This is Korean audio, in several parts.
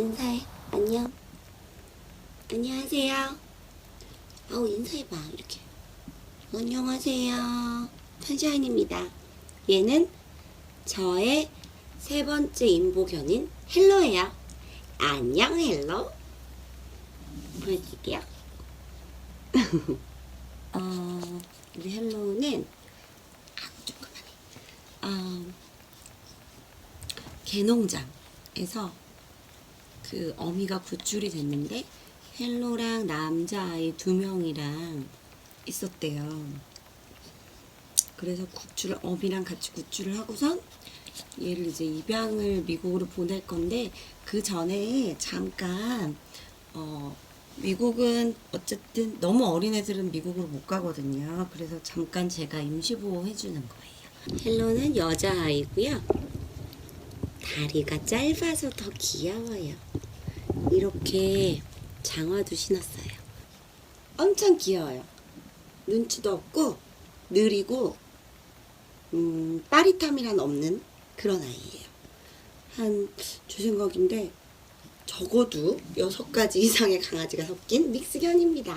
인사해. 안녕. 안녕하세요. 아우, 인사해봐. 이렇게. 안녕하세요. 선샤인입니다. 얘는 저의 세 번째 인보견인 헬로예요. 안녕, 헬로. 보여줄게요. 어, 우리 헬로는, 아, 좀 그만해. 어, 개농장에서 그 어미가 구출이 됐는데 헬로랑 남자아이 두 명이랑 있었대요. 그래서 구출 어미랑 같이 구출을 하고선 얘를 이제 입양을 미국으로 보낼 건데 그 전에 잠깐 어 미국은 어쨌든 너무 어린 애들은 미국으로 못 가거든요. 그래서 잠깐 제가 임시보호 해주는 거예요. 헬로는 여자아이고요. 다리가 짧아서 더 귀여워요. 이렇게 장화도 신었어요. 엄청 귀여워요. 눈치도 없고 느리고 음, 빠릿함이란 없는 그런 아이예요. 한 제 생각인데 적어도 여섯 가지 이상의 강아지가 섞인 믹스견입니다.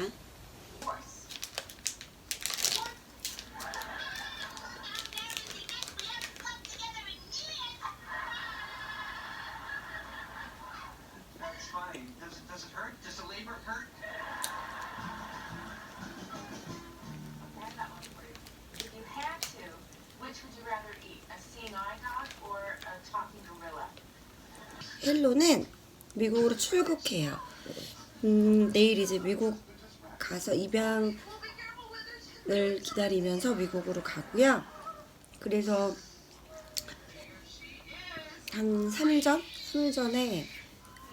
That's fine. Does it, hurt? Does the labor hurt? I have that one for you. If you had to, which would you rather eat? A seeing eye dog or a talking gorilla? 헬로는 미국으로 출국해요. 음, 내일 이제 미국 가서 입양을 기다리면서 미국으로 가고요. 그래서 한 3일 전? 3일 전에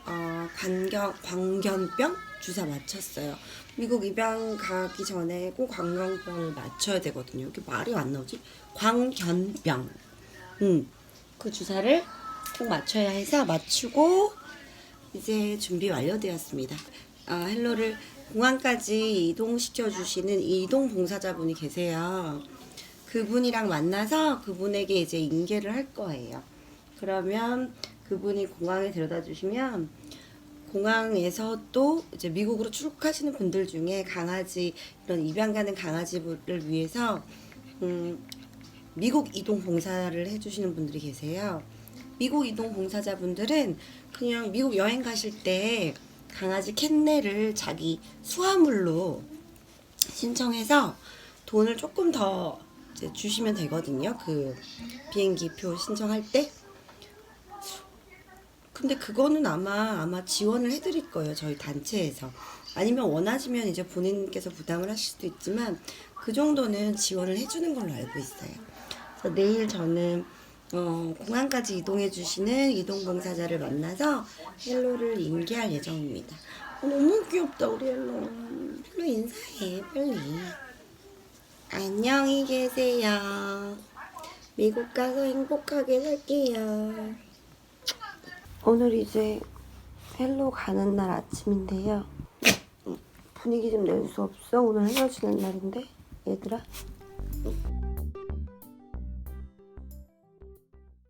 어, 광견, 광견병 주사 맞췄어요. 미국 입양 가기 전에 꼭 광견병을 맞춰야 되거든요. 여기 말이 안 나오지? 광견병. 음, 그 주사를 꼭 맞춰야 해서 맞추고 이제 준비 완료되었습니다. 아, 헬로를 공항까지 이동시켜 주시는 이동 봉사자분이 계세요. 그분이랑 만나서 그분에게 이제 인계를 할 거예요. 그러면 그분이 공항에 데려다 주시면 공항에서 또 이제 미국으로 출국하시는 분들 중에 강아지 이런 입양 가는 강아지를 위해서 음, 미국 이동 봉사를 해주시는 분들이 계세요. 미국 이동 봉사자분들은 그냥 미국 여행 가실 때 강아지 캔넬을 자기 수화물로 신청해서 돈을 조금 더 주시면 되거든요. 그 비행기 표 신청할 때. 근데 그거는 아마 아마 지원을 해드릴 거예요. 저희 단체에서. 아니면 원하시면 이제 본인께서 부담을 하실 수도 있지만 그 정도는 지원을 해주는 걸로 알고 있어요. 그래서 내일 저는 어, 공항까지 이동해 주시는 이동봉사자를 만나서 헬로를 인계할 예정입니다. 어, 너무 귀엽다 우리 헬로. 헬로 인사해 빨리. 안녕히 계세요. 미국 가서 행복하게 살게요. 오늘 이제 헬로 가는 날 아침인데요. 분위기 좀 낼 수 없어? 오늘 헤어지는 날인데 얘들아.